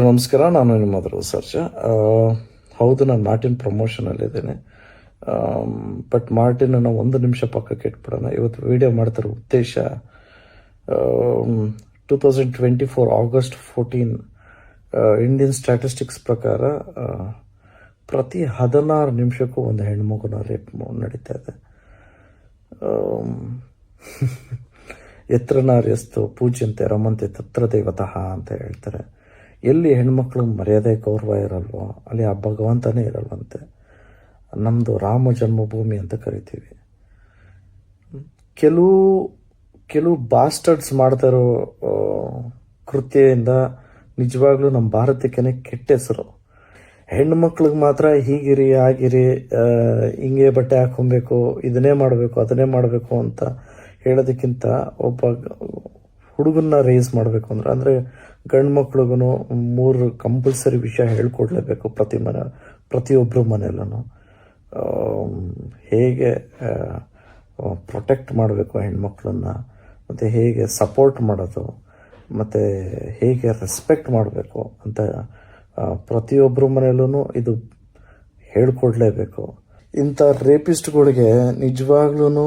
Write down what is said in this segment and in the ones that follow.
ಎಲ್ರಿಗೂ ನಮಸ್ಕಾರ. ನಾನು ನಿಮ್ಮ ಹತ್ರ ಸರ್ಚ ಹೌದು, ನಾನು ಮಾರ್ಟಿನ್ ಪ್ರಮೋಷನಲ್ಲಿದ್ದೇನೆ ಬಟ್ ಮಾರ್ಟಿನ್ ಮಾರ್ಟಿನನ್ನು ಒಂದು ನಿಮಿಷ ಪಕ್ಕಕ್ಕೆ ಇಟ್ಬಿಡೋಣ. ಇವತ್ತು ವಿಡಿಯೋ ಮಾಡ್ತಿರೋ ಉದ್ದೇಶ two thousand twenty four August fourteen Indian statistics ಪ್ರಕಾರ ಪ್ರತಿ ಹದಿನಾರು ನಿಮಿಷಕ್ಕೂ ಒಂದು ಹೆಣ್ಮಗುನ ರೇಪ್ ನಡೀತಾ ಇದೆ. ಎತ್ರನಾರ್ಯಸ್ತು ಎತ್ರ ನಾರ್ಯಸ್ತು ಪೂಜ್ಯಂತೆ ರಮಂತೆ ತತ್ರ ದೇವತಃ ಅಂತ ಹೇಳ್ತಾರೆ. ಎಲ್ಲಿ ಹೆಣ್ಮಕ್ಳು ಮರ್ಯಾದೆ ಗೌರವ ಇರಲ್ವೋ, ಅಲ್ಲಿ ಆ ಭಗವಂತನೇ ಇರಲ್ವಂತೆ. ನಮ್ಮದು ರಾಮ ಜನ್ಮಭೂಮಿ ಅಂತ ಕರಿತೀವಿ. ಕೆಲವು ಕೆಲವು ಬಾಸ್ಟರ್ಡ್ಸ್ ಮಾಡ್ತಾ ಇರೋ ಕೃತ್ಯದಿಂದ ನಿಜವಾಗ್ಲೂ ನಮ್ಮ ಭಾರತಕ್ಕೇನೆ ಕೆಟ್ಟ ಹೆಸರು. ಹೆಣ್ಮಕ್ಳಿಗೆ ಮಾತ್ರ ಹೀಗಿರಿ, ಆಗಿರಿ ಹಿಂಗೆ ಬಟ್ಟೆ ಹಾಕೊಬೇಕು ಇದನ್ನೇ ಮಾಡಬೇಕು, ಅದನ್ನೇ ಮಾಡಬೇಕು ಅಂತ ಹೇಳೋದಕ್ಕಿಂತ ಒಬ್ಬ ಹುಡುಗನ್ನ ರೇಸ್ ಮಾಡಬೇಕು ಅಂದ್ರೆ, ಅಂದರೆ ಗಂಡು ಮಕ್ಳಿಗೂ ಮೂರು ಕಂಪಲ್ಸರಿ ವಿಷಯ ಹೇಳ್ಕೊಡ್ಲೇಬೇಕು ಪ್ರತಿ ಮನೆ ಪ್ರತಿಯೊಬ್ಬರು ಮನೆಯಲ್ಲೂ ಹೇಗೆ ಪ್ರೊಟೆಕ್ಟ್ ಮಾಡಬೇಕು ಹೆಣ್ಮಕ್ಳನ್ನ, ಮತ್ತು ಹೇಗೆ ಸಪೋರ್ಟ್ ಮಾಡೋದು, ಮತ್ತು ಹೇಗೆ ರೆಸ್ಪೆಕ್ಟ್ ಮಾಡಬೇಕು ಅಂತ ಪ್ರತಿಯೊಬ್ಬರ ಮನೆಯಲ್ಲೂ ಇದು ಹೇಳ್ಕೊಡ್ಲೇಬೇಕು. ಇಂಥ ರೇಪಿಸ್ಟ್ಗಳಿಗೆ ನಿಜವಾಗ್ಲೂ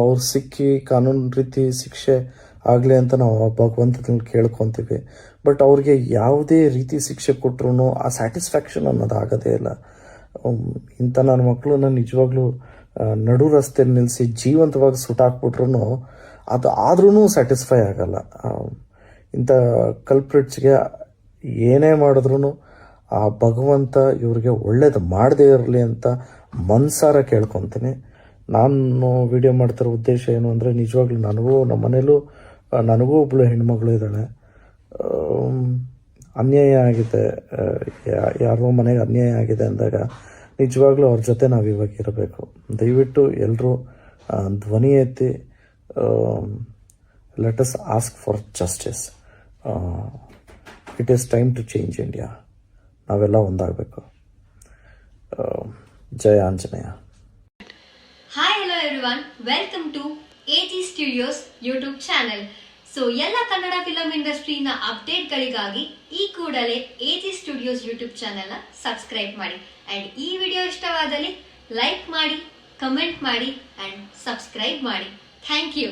ಅವ್ರು ಸಿಕ್ಕಿ ಕಾನೂನು ರೀತಿ ಶಿಕ್ಷೆ ಆಗಲಿ ಅಂತ ನಾವು ಭಗವಂತನ ಕೇಳ್ಕೊತೀವಿ. ಬಟ್ ಅವ್ರಿಗೆ ಯಾವುದೇ ರೀತಿ ಶಿಕ್ಷೆ ಕೊಟ್ಟರು ಆ ಸ್ಯಾಟಿಸ್ಫ್ಯಾಕ್ಷನ್ ಅನ್ನೋದು ಆಗೋದೇ ಇಲ್ಲ. ಇಂಥ ನನ್ನ ಮಕ್ಕಳನ್ನ ನಿಜವಾಗ್ಲೂ ನಡು ರಸ್ತೆ ನಿಲ್ಲಿಸಿ ಜೀವಂತವಾಗಿ ಸುಟ್ಟಾಕ್ಬಿಟ್ರು ಅದು ಆದ್ರೂ ಸ್ಯಾಟಿಸ್ಫೈ ಆಗಲ್ಲ. ಇಂಥ ಕಲ್ಪ್ರಿಟ್ಸ್ಗೆ ಏನೇ ಮಾಡಿದ್ರು ಆ ಭಗವಂತ ಇವ್ರಿಗೆ ಒಳ್ಳೇದು ಮಾಡದೇ ಇರಲಿ ಅಂತ ಮನ್ಸಾರ ಕೇಳ್ಕೊತೀನಿ. ನಾನು ವಿಡಿಯೋ ಮಾಡ್ತಿರೋ ಉದ್ದೇಶ ಏನು ಅಂದರೆ ನಿಜವಾಗ್ಲೂ ನನಗೂ ನಮ್ಮ ಮನೇಲೂ ನನಗೂ ಒಬ್ಬಳು ಹೆಣ್ಮಗಳು ಇದ್ದಾಳೆ. ಅನ್ಯಾಯ ಆಗಿದೆ. ಯಾರೋ ಮನೆಗೆ ಅನ್ಯಾಯ ಆಗಿದೆ ಅಂದಾಗ ನಿಜವಾಗ್ಲೂ ಅವ್ರ ಜೊತೆ ನಾವು ಇವಾಗ ಇರಬೇಕು. ದಯವಿಟ್ಟು ಎಲ್ಲರೂ ಧ್ವನಿ ಎತ್ತಿ let's ask for justice it is time to change India ನಾವೆಲ್ಲ ಒಂದಾಗಬೇಕು. ಜಯ Anjaneya. Hi hello every welcome to AG studios YouTube channel so ಎಲ್ಲ ಕನ್ನಡ ಫಿಲಂ ಇಂಡಸ್ಟ್ರಿನ ಅಪ್ಡೇಟ್ಗಳಿಗಾಗಿ ಈ ಕೂಡಲೇ ಎಜಿ ಸ್ಟುಡಿಯೋಸ್ ಯೂಟ್ಯೂಬ್ ಚಾನೆಲ್ನ ಸಬ್ಸ್ಕ್ರೈಬ್ ಮಾಡಿ. ಆ್ಯಂಡ್ ಈ ವಿಡಿಯೋ ಇಷ್ಟವಾದಲ್ಲಿ ಲೈಕ್ ಮಾಡಿ ಕಮೆಂಟ್ ಮಾಡಿ ಆ್ಯಂಡ್ ಸಬ್ಸ್ಕ್ರೈಬ್ ಮಾಡಿ. Thank you